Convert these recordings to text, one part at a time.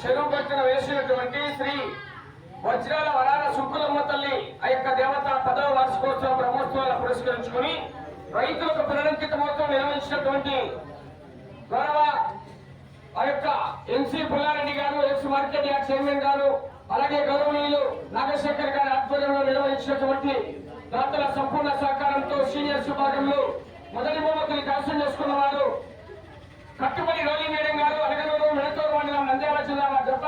చెరువు కట్టున వేసినటువంటి శ్రీ వజ్రాల వరాల శుక్లమ్మ తల్లి ఆ యొక్క దేవత పదవ వార్షికోత్సవ బ్రహ్మోత్సవాలు పురస్కరించుకుని రైతులకు పునరంకితమవుతూ నిర్వహించినటువంటి గౌరవ ఆ యొక్క ఎంసీ పుల్లారెడ్డి గారు ఎక్స్ మార్కెట్ యార్డ్ చైర్మన్ గారు అలాగే గౌరవనీయులు నాగశేఖర్ గారి ఆధ్వర్యంలో నిర్వహించినటువంటి దాతల సంపూర్ణ సహకారంతో సీనియర్స్ విభాగంలో మొదటి బహుమతిని కైవసం చేసుకున్న వారు కట్టుబడి రోలింగ్ వేయడం గారు అడగరు మెడతూరు మండలం నంద్యాల జిల్లా మా జత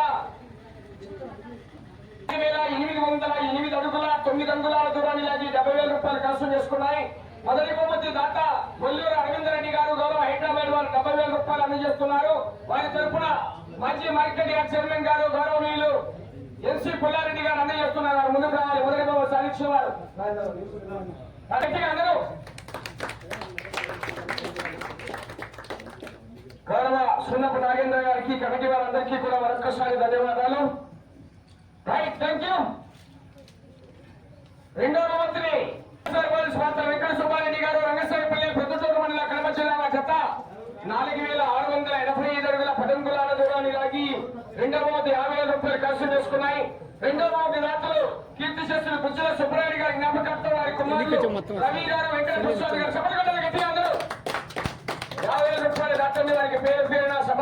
ఐదు వేల ఎనిమిది వందల ఎనిమిది అడుగుల తొమ్మిది అంగుళాల దూరాన్ని లాగి డెబ్బై వేల రూపాయలు ఖర్చు చేసుకున్నాయి. మొదటి బహుమతి దాత వల్లూరు అరవింద్ రెడ్డి గారు గౌరవ హైదరాబాద్ వారు డెబ్బై వేల రూపాయలు అందజేస్తున్నారు. వారి తరఫున మాజీ మార్కెట్ యార్డ్ చైర్మన్ గారు గౌరవనీయులు ఎన్సీ పుల్లారెడ్డి గారు అందజేస్తున్నారు. వారు ముందుకు రావాలి. మొదటి బహుమతి సాధించేవారు గట్టిగా అందరూ. గౌరవ సున్నపు నాగేంద్ర గారికి కమిటీ వారందరికీ కూడా మరొకసారి ధన్యవాదాలు. రైట్ థ్యాంక్ యూ రెండవ మంత్రి మాత్రం వెంకట సుబ్బారెడ్డి గారు రంగసాయిపల్లి ప్రొద్దుటూరు మండల కడప జిల్లా జత నాలుగు వేల ఆరు వందల ఎనభై ఐదు అడుగుల పదంగులాల దూరాన్ని లాగి రెండవ మంది యాభై వేల రూపాయలు ఖర్చు చేసుకున్నాయి. రెండవ మంది దాతలు కీర్తి చేస్తున్న పుచ్చల సుబ్బారెడ్డి గారి జ్ఞాపకార్థం వారి కుమారులు రవి గారు వెంకట ప్రసాద్ గారు చెప్పగలరు గట్టిగా అందరూ. యాభై వేల రూపాయల దాతలు వారికి పేరు పేరున సభామూలకంగా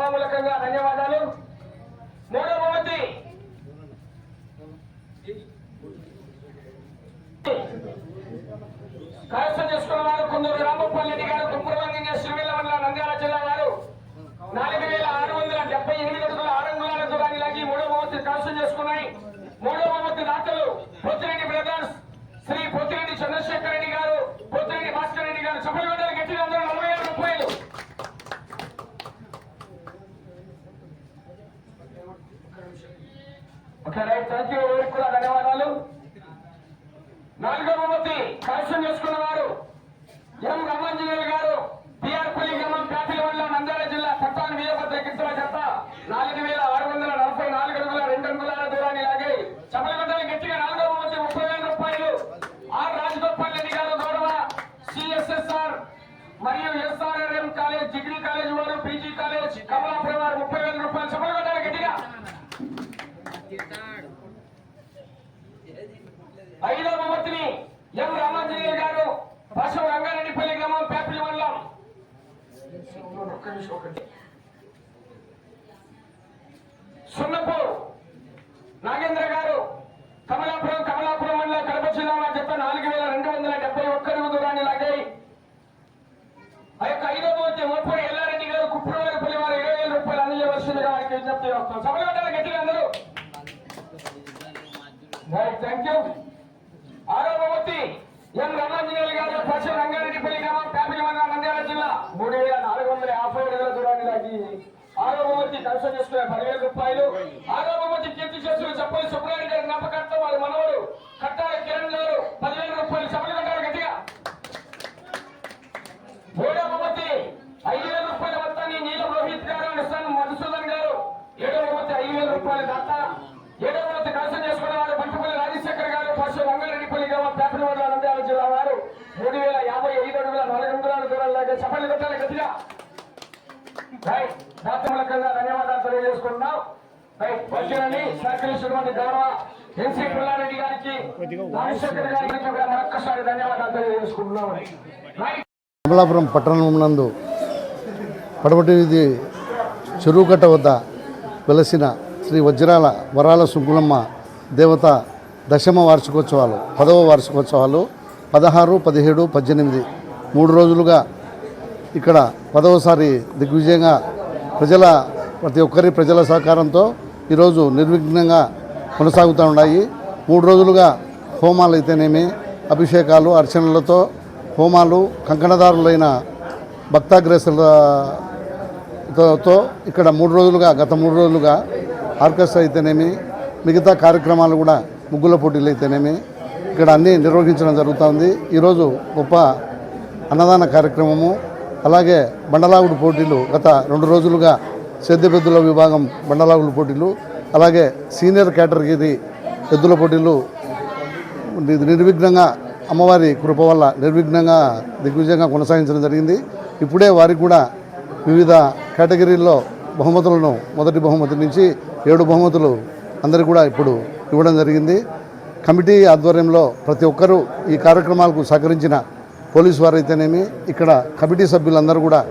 ఎం రామాంజనేయులు గారు పశ్చిమ రంగారెడ్డిపల్లి గ్రామం కాపిలి మండలం నంద్యాల జిల్లా. మూడు వేల నాలుగు వందల యాభై అడుగుల దూరాన్ని లాగి ఆరో బహుమతి కలసం చేసుకునే పదివేల రూపాయలు. ఆరో కీర్తి చేసుకుని చెప్పని సుబ్రారెడ్డి గారి జ్ఞాపకార్థం వారి మనవడు కట్టాల కిరణ్ గారు పదివేల రూపాయలు సభలు కట్టాలి గట్టిగా మూడో బహుమతి ఐదు వేల రూపాయల మొత్తాన్ని నీలం రోహిత్ గారు నిస్సాన్ మధుసూదన్ గారు ఏడో బహుమతి ఐదు వేల రూపాయల దాత ఏడో బహుమతి కలసం చేసుకున్న వారు బంటుపల్లి రాజశేఖర్ గారు పశు రంగారెడ్డిపల్లి గ్రామం పేపరి మండలం నంద్యాల జిల్లా వారు మూడు వేల యాభై ఐదు అడుగుల నాలుగు అంగుళాల దూరం లాగా చపల్లి కొట్టాలి గట్టిగా రైట్. ధన్యవాదాలు తెలియజేసుకుంటున్నాం. రైట్. వచ్చారని సహకరిస్తున్నటువంటి గౌరవ ఎన్సీ పుల్లారెడ్డి గారికి మరొక్కసారి ధన్యవాదాలు తెలియజేసుకుంటున్నాం. రైట్. కమలాపురం పట్టణం నందు పడమటి వీధి చెరువుకట్ట వద్ద వెలసిన శ్రీ వజ్రాల వరాల సుంకులమ్మ దేవత దశమ వార్షికోత్సవాలు పదవ వార్షికోత్సవాలు పదహారు పదిహేడు పద్దెనిమిది మూడు రోజులుగా ఇక్కడ పదవసారి దిగ్విజయంగా ప్రజల ప్రతి ఒక్కరి ప్రజల సహకారంతో ఈరోజు నిర్విఘ్నంగా కొనసాగుతూ ఉన్నాయి. మూడు రోజులుగా హోమాలు అయితేనేమి అభిషేకాలు అర్చనలతో హోమాలు కంకణదారులైన భక్తాగ్రేసులతో ఇక్కడ మూడు రోజులుగా గత మూడు రోజులుగా ఆర్కెస్ట్రా అయితేనేమి మిగతా కార్యక్రమాలు కూడా ముగ్గుల పోటీలు అయితేనేమి ఇక్కడ అన్నీ నిర్వహించడం జరుగుతుంది. ఈరోజు గొప్ప అన్నదాన కార్యక్రమము అలాగే బండలాగుడు పోటీలు గత రెండు రోజులుగా సేద్యపెద్దుల విభాగం బండలాగుడు పోటీలు అలాగే సీనియర్ కేటగిరీ ఎద్దుల పోటీలు నిర్విఘ్నంగా అమ్మవారి కృప వల్ల నిర్విఘ్నంగా దిగ్విజయంగా కొనసాగించడం జరిగింది. ఇప్పుడే వారికి కూడా వివిధ కేటగిరీల్లో బహుమతులను మొదటి బహుమతి నుంచి ఏడు బహుమతులు అందరికీ కూడా ఇప్పుడు ఇవ్వడం జరిగింది. కమిటీ ఆధ్వర్యంలో ప్రతి ఒక్కరూ ఈ కార్యక్రమాలకు సహకరించిన పోలీసు వారు అయితేనేమి ఇక్కడ కమిటీ సభ్యులందరూ కూడా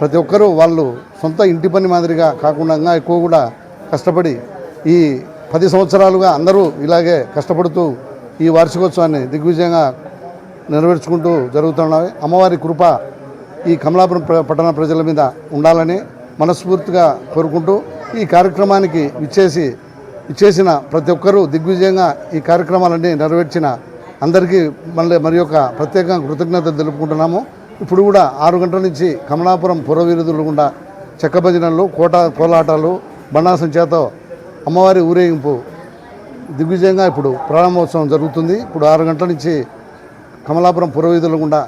ప్రతి ఒక్కరూ వాళ్ళు సొంత ఇంటి పని మాదిరిగా కాకుండా ఎక్కువ కూడా కష్టపడి ఈ పది సంవత్సరాలుగా అందరూ ఇలాగే కష్టపడుతూ ఈ వార్షికోత్సవాన్ని దిగ్విజయంగా నెరవేర్చుకుంటూ జరుగుతున్నాయి. అమ్మవారి కృప ఈ కమలాపురం పట్టణ ప్రజల మీద ఉండాలని మనస్ఫూర్తిగా కోరుకుంటూ ఈ కార్యక్రమానికి ఇచ్చేసి ఇచ్చేసిన ప్రతి ఒక్కరూ దిగ్విజయంగా ఈ కార్యక్రమాలన్నీ నెరవేర్చిన అందరికీ మళ్ళీ మరి యొక్క ప్రత్యేకంగా కృతజ్ఞతలు తెలుపుకుంటున్నాము. ఇప్పుడు కూడా ఆరు గంటల నుంచి కమలాపురం పురవీరుదులు గుండా చెక్క భజనలు కోట కోలాటాలు బండాసం చేత అమ్మవారి ఊరేగింపు దిగ్విజయంగా ఇప్పుడు ప్రారంభోత్సవం జరుగుతుంది. ఇప్పుడు ఆరు గంటల నుంచి కమలాపురం పురవీధుల గుండా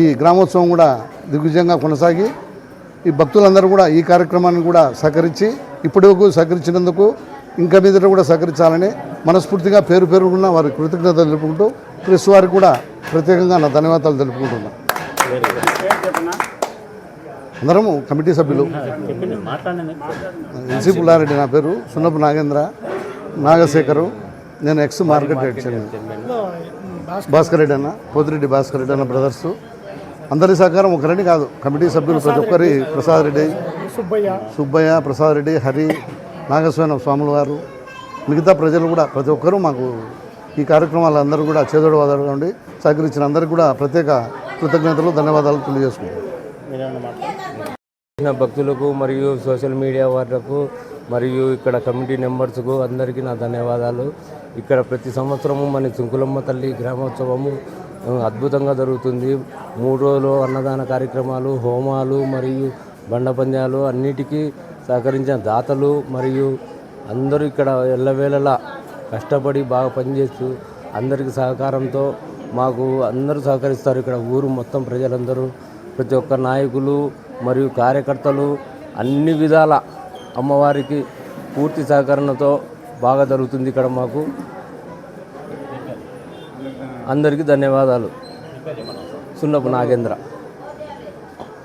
ఈ గ్రామోత్సవం కూడా దిగ్విజయంగా కొనసాగి ఈ భక్తులందరూ కూడా ఈ కార్యక్రమాన్ని కూడా సహకరించి ఇప్పటి వరకు సహకరించినందుకు ఇంకా మీదట కూడా సహకరించాలని మనస్ఫూర్తిగా పేరు పేరుకున్న వారి కృతజ్ఞత తెలుపుకుంటూ ప్రెస్ వారికి కూడా ప్రత్యేకంగా నా ధన్యవాదాలు తెలుపుకుంటున్నాను అందరము కమిటీ సభ్యులు. ఎన్సీ పుల్లారెడ్డి నా పేరు సున్నపు నాగేంద్ర నాగశేఖరు నేను ex market rate chairman. Bhaskar Reddy అన్న పోతిరెడ్డి భాస్కర్ రెడ్డి అన్న బ్రదర్స్. అందరి సహకారం ఒకరిని కాదు కమిటీ సభ్యులు ప్రతి ఒక్కరి ప్రసాద్ రెడ్డి సుబ్బయ్య సుబ్బయ్య ప్రసాద్ రెడ్డి హరి నాగస్వామి స్వాముల వారు మిగతా ప్రజలు కూడా ప్రతి ఒక్కరూ మాకు ఈ కార్యక్రమాలు అందరూ కూడా చేదోడు వాదోడుగా ఉండి సహకరించిన అందరికీ కూడా ప్రత్యేక కృతజ్ఞతలు ధన్యవాదాలు తెలియజేసుకుంటాం భక్తులకు మరియు సోషల్ మీడియా వాళ్ళకు మరియు ఇక్కడ కమిటీ మెంబర్స్కు అందరికీ నా ధన్యవాదాలు. ఇక్కడ ప్రతి సంవత్సరము మన చుంకులమ్మ తల్లి గ్రామోత్సవము అద్భుతంగా జరుగుతుంది. మూడు రోజులు అన్నదాన కార్యక్రమాలు హోమాలు మరియు బండ పంద్యాలు అన్నిటికీ సహకరించిన దాతలు మరియు అందరూ ఇక్కడ ఎల్లవేళలా కష్టపడి బాగా పనిచేస్తూ అందరికి సహకారంతో మాకు అందరూ సహకరిస్తారు ఇక్కడ ఊరు మొత్తం ప్రజలందరూ. ప్రతి ఒక్క నాయకులు మరియు కార్యకర్తలు అన్ని విధాల అమ్మవారికి పూర్తి సహకరణతో బాగా జరుగుతుంది ఇక్కడ మాకు. అందరికీ ధన్యవాదాలు. సున్నపు నాగేంద్ర.